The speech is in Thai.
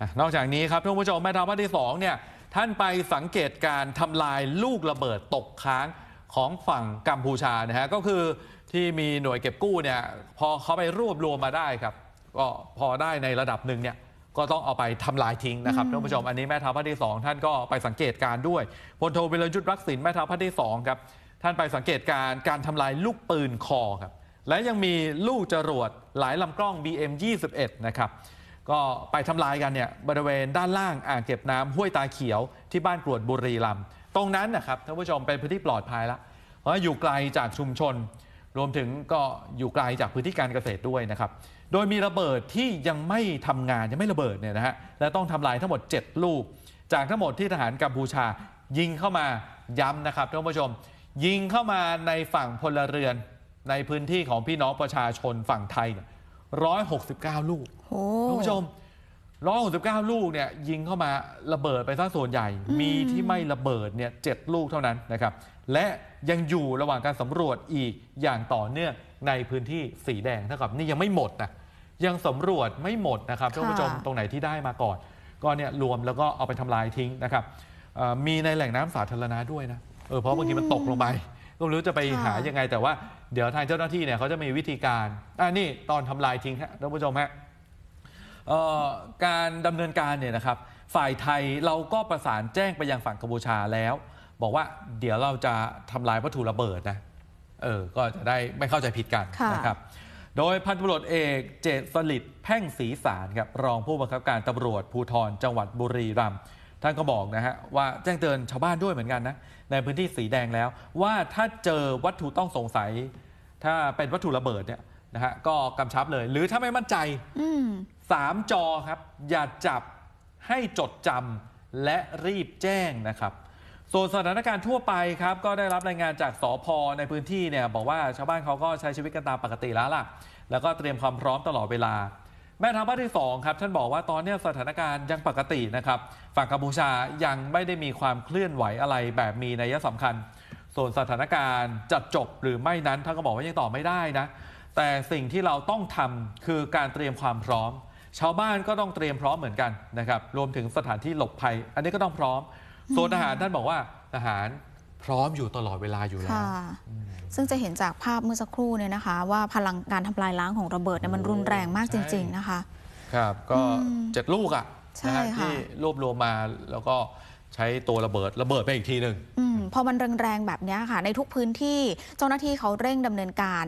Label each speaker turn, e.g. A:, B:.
A: อะนอกจากนี้ครับท่านผู้ชมแม่ทัพภาคที่2เนี่ยท่านไปสังเกตการทำลายลูกระเบิดตกค้างของฝั่งกัมพูชานะฮะก็คือที่มีหน่วยเก็บกู้เนี่ยพอเขาไปรวบรวมมาได้ครับ ก็พอได้ในระดับหนึ่งเนี่ยก็ต้องเอาไปทำลายทิ้งนะครับท่านผู้ชมอันนี้แม่ทัพภาคที่ 2 ท่านก็ไปสังเกตการณ์ด้วยพลโทวิรยุทธ์รักษิณแม่ทัพภาคที่2ครับท่านไปสังเกตการณ์การทำลายลูกปืนคอครับและยังมีลูกจรวดหลายลำกล้อง BM 21 นะครับ ก็ไปทำลายกันเนี่ยบริเวณด้านล่างอ่างเก็บน้ำห้วยตาเขียวที่บ้านกรวดบุรีรัมย์ตรงนั้นนะครับท่านผู้ชมเป็นพื้นที่ปลอดภัยแล้วเพราะอยู่ไกลจากชุมชน รวมถึงก็อยู่ไกลจากพื้นที่การเกษตรด้วยนะครับ โดยมีระเบิดที่ยังไม่ทำงานยังไม่ระเบิดเนี่ยนะฮะและต้องทำลายทั้งหมด 7 ลูก จากทั้งหมดที่ทหารกัมพูชา ยิงเข้ามาย้ำนะครับท่านผู้ชม ยิงเข้ามาในฝั่งพลเรือนในพื้นที่ของพี่น้องประชาชนฝั่งไทย ร้อยหกสิบเก้าลูก
B: โอ้
A: ท่านผู้ชม 169 ลูกเนี่ยยิงเข้ามาระเบิดไปซะส่วนใหญ่ มีที่ไม่ระเบิดเนี่ยเจ็ดลูกเท่านั้นนะครับ และยังอยู่ระหว่างการสำรวจอีกอย่างต่อเนื่องในพื้นที่สีแดงเท่ากับนี่ยังไม่หมดนะยังสำรวจไม่หมดนะครับท่านผู้ชมตรงไหนที่ได้มาก่อน ก็เนี่ยรวมแล้วก็เอาไปทำลายทิ้งนะครับเอ่อมีในแหล่งน้ำสาธารณะด้วยนะเออเพราะบางทีมันตกลงไป ก็ไม่รู้จะไปหายังไง แต่ว่าเดี๋ยวทางเจ้าหน้าที่เนี่ยเขาจะมีวิธีการอ่านี่ตอนทำลายทิ้งฮะท่านผู้ชมฮะเอ่อการดำเนินการเนี่ยนะครับ ฝ่ายไทยเราก็ประสานแจ้งไปยังฝั่งกัมพูชาแล้ว บอกว่าเดี๋ยวเราจะทำลายวัตถุระเบิดนะเออก็จะได้ไม่เข้าใจผิดกัน
B: ค่ะ
A: นะครับโดยพันตำรวจเอกเจตสลิดแพ่งศรีสารครับรองผู้บังคับการตำรวจภูธรจังหวัดบุรีรัมย์ ท่านก็บอกนะฮะว่าแจ้งเตือนชาวบ้านด้วยเหมือนกันนะในพื้นที่สีแดงแล้ว ว่าถ้าเจอวัตถุต้องสงสัย ถ้าเป็นวัตถุระเบิดเนี่ยนะฮะก็กำชับเลย หรือถ้าไม่มั่นใจ
B: อืม
A: สามจอครับ อย่าจับให้จดจำและรีบแจ้งนะครับส่วนสถานการณ์ทั่วไปครับ ก็ได้รับรายงานจากสอพในพื้นที่เนี่ยบอกว่าชาวบ้านเขาก็ใช้ชีวิตกันตามปกติแล้วล่ะ แล้วก็เตรียมความพร้อมตลอดเวลา แม่ทัพภาคที่2ครับท่านบอกว่าตอนนี้สถานการณ์ยังปกตินะครับ ฝั่งกัมพูชายังไม่ได้มีความเคลื่อนไหวอะไรแบบมีนัยสำคัญ ส่วนสถานการณ์จะจบหรือไม่นั้นท่านก็บอกว่ายังตอบไม่ได้นะ แต่สิ่งที่เราต้องทำคือการเตรียมความพร้อม ชาวบ้านก็ต้องเตรียมพร้อมเหมือนกันนะครับรวมถึงสถานที่หลบภัย อันนี้ก็ต้องพร้อมส่วนทหารท่านบอกว่าทหาร พร้อมอยู่ตลอดเวลาอยู่แล้ว
B: ค่ะซึ่งจะเห็นจากภาพเมื่อสักครู่เนี่ยนะคะ ว่าพลังการทำลายล้างของระเบิดเนี่ยมันรุนแรงมากจริง ๆ นะคะ
A: ครับก็
B: อืม
A: เจ็ดลูกอะ
B: ใช่
A: นะฮะ
B: ค่ะ
A: ที่รวบรวมมาแล้วก็ใช้ตัวระเบิดระเบิดไปอีกทีหนึ่ง
B: อืมพอมันแรงๆแบบเนี้ยค่ะ ในทุกพื้นที่เจ้าหน้าที่เขาเร่งดำเนินการ